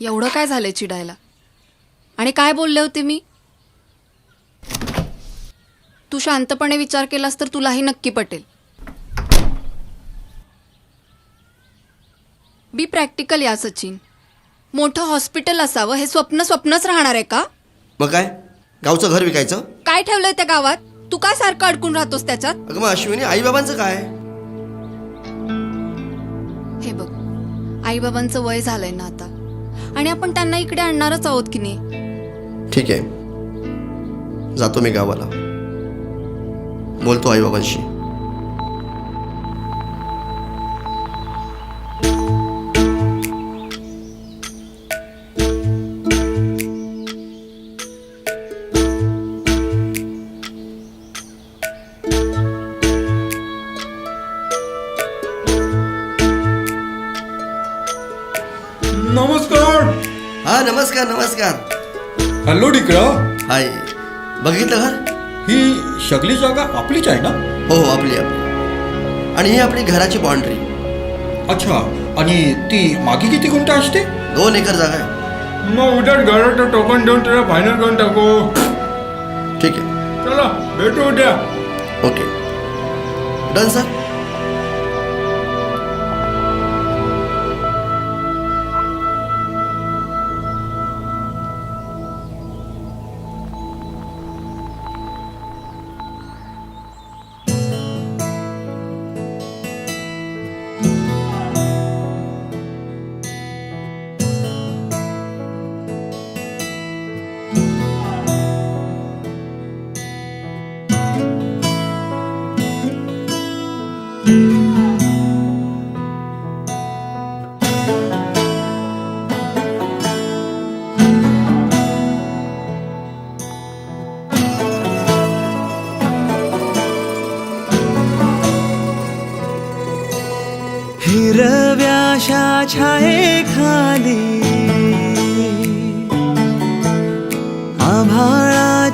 एवढं काय झालंय चिडायला? आणि काय बोलले होते मी? तू शांतपणे विचार केलास तर तुलाही नक्की पटेल. बी प्रॅक्टिकल या सचिन. मोठं हॉस्पिटल असावं हे स्वप्न स्वप्नच राहणार आहे का? मग काय? गावचं घर विकायचं? काय ठेवलंय त्या गावात? तू काय सारखं अडकून राहतोस त्याच्यात? अगं मग अश्विनी आईबाबांचं काय? हे बघ आईबाबांचं वय झालंय ना आता. आणि आपण त्यांना इकडे आणणारच आहोत की नाही? ठीक आहे. जातो मी गावाला. बोलतो आई बाबांशी. नमस्कार नमस्कार. हॅलो डिकरा. हाय. बघितलं घर? ही सगळी जागा आपलीच आहे ना? हो हो आपली आपली. आणि ही आपली घराची बाउंड्री अच्छा आणि ती मागे किती गुंठ असते? दोन एकर जागा आहे. मग उद्या घराचं टोकन देऊन त्याला फायनल करून टाकू. ठीक आहे. चला भेटू उद्या. ओके. Done sir?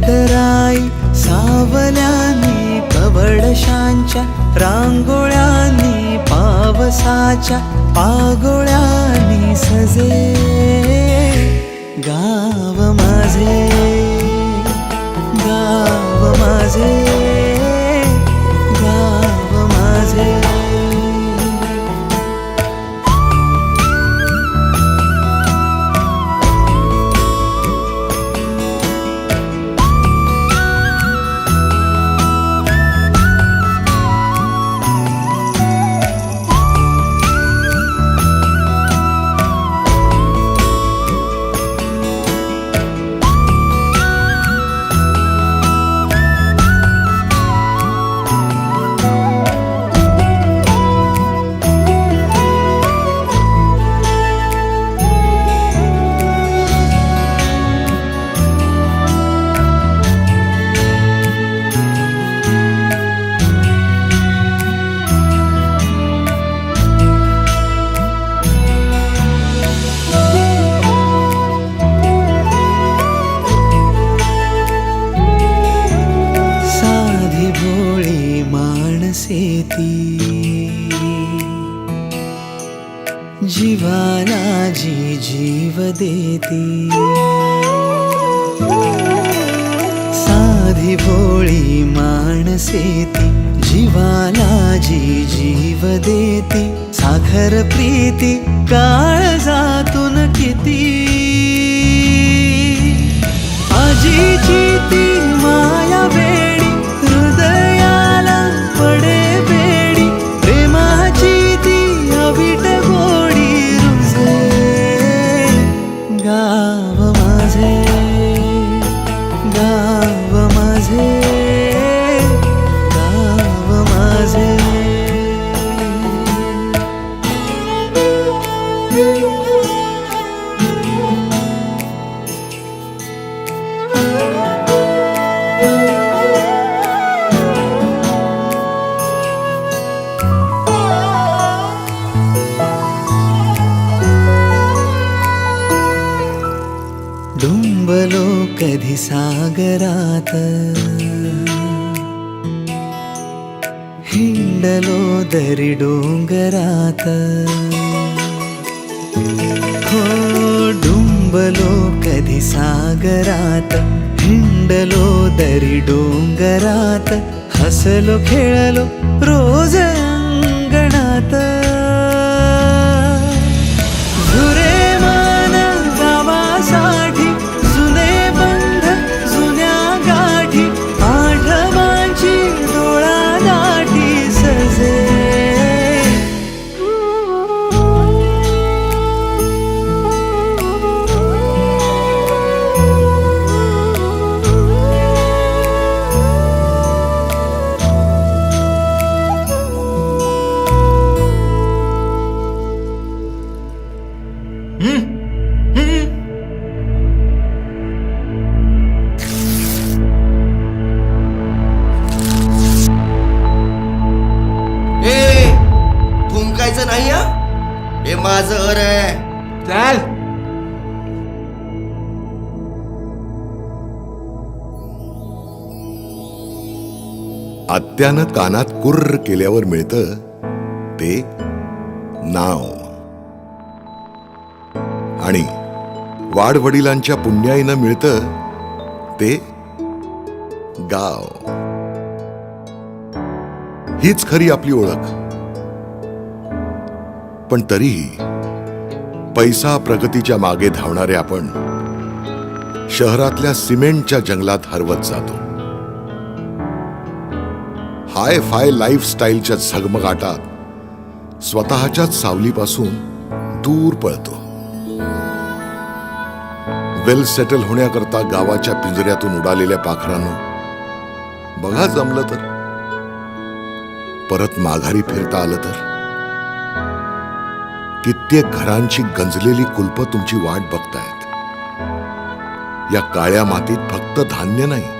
कर्दराई सावल्यानी कवडशांच्या रांगोळ्यानी पावसाच्या पागोळ्यांनी सजे. गाव माझे जीवाला जी जीव देती. साधी भोळी माणसे ती जीवाला जी जीव देती. साखर प्रीती काळजातून किती डुंबलो कधी सागरात? हिंडलो दरी डोंगरात. हो डुंबलो कधी सागरात? हिंडलो दरी डोंगरात. हसलो खेळलो रोज अंगणात. आत्यानं कानात कुर्र केल्यावर मिळतं ते नाव. आणि वाडवडिलांच्या पुण्याईनं मिळतं ते गाव. हीच खरी आपली ओळख. पण तरीही पैसा प्रगतीच्या मागे धावणारे आपण शहरातल्या सिमेंटच्या जंगलात हरवत जातो. हाय फाय लाईफस्टाईलच्या झगमगाटात स्वतःच्याच सावलीपासून दूर पळतो. वेल सेटल होण्याकरता गावाच्या पिंजऱ्यातून उडालेल्या पाखरानं बघा जमलं तर. परत माघारी फिरता आलं तर. कित्येक घरांची गंजलेली कुलप तुमची वाट बघतायत. या काळ्या मातीत फक्त धान्य नाही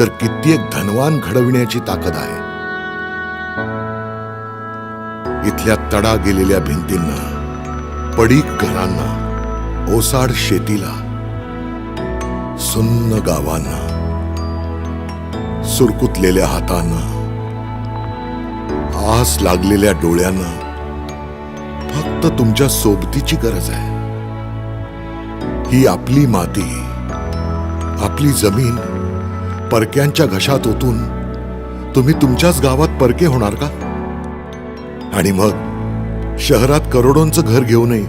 तर कित्येक धनवान घडविण्याची ताकद आहे. इथल्या तडा गेलेल्या भिंतींना पडीक घरांना ओसाड शेतीला सुन्न गावांना सुरकुतलेल्या हातांना आस लागलेल्या डोळ्यांना फक्त तुमच्या सोबतीची गरज आहे. ही आपली माती आपली जमीन परक्यांच्या घशात ओतून तुम्ही तुमच्याच गावात परके होणार का? आणि मग शहरात करोडोंचं घर घेऊ नये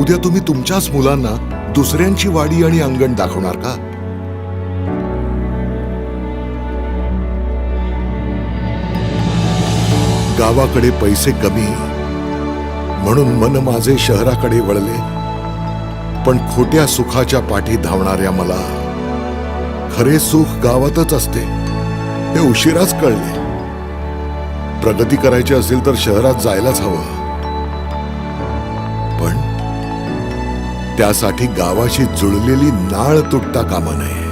उद्या तुम्ही तुमच्याच मुलांना दुसऱ्यांची वाडी आणि अंगण दाखवणार का? गावाकडे पैसे कमी म्हणून मन माझे शहराकडे वळले. पण खोट्या सुखाच्या पाठी धावणाऱ्या मला खरे सुख गावातच असते. हे उशिराच कळले. प्रगती करायची असेल तर शहरात जायलाच हवं. पण त्यासाठी गावाशी जुळलेली नाळ तुटता कामा नये.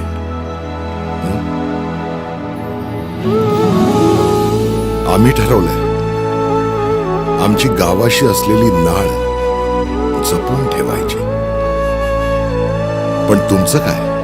आम्ही ठरवलंय. आमची गावाशी असलेली नाळ जपून ठेवायची. पण तुमचं काय?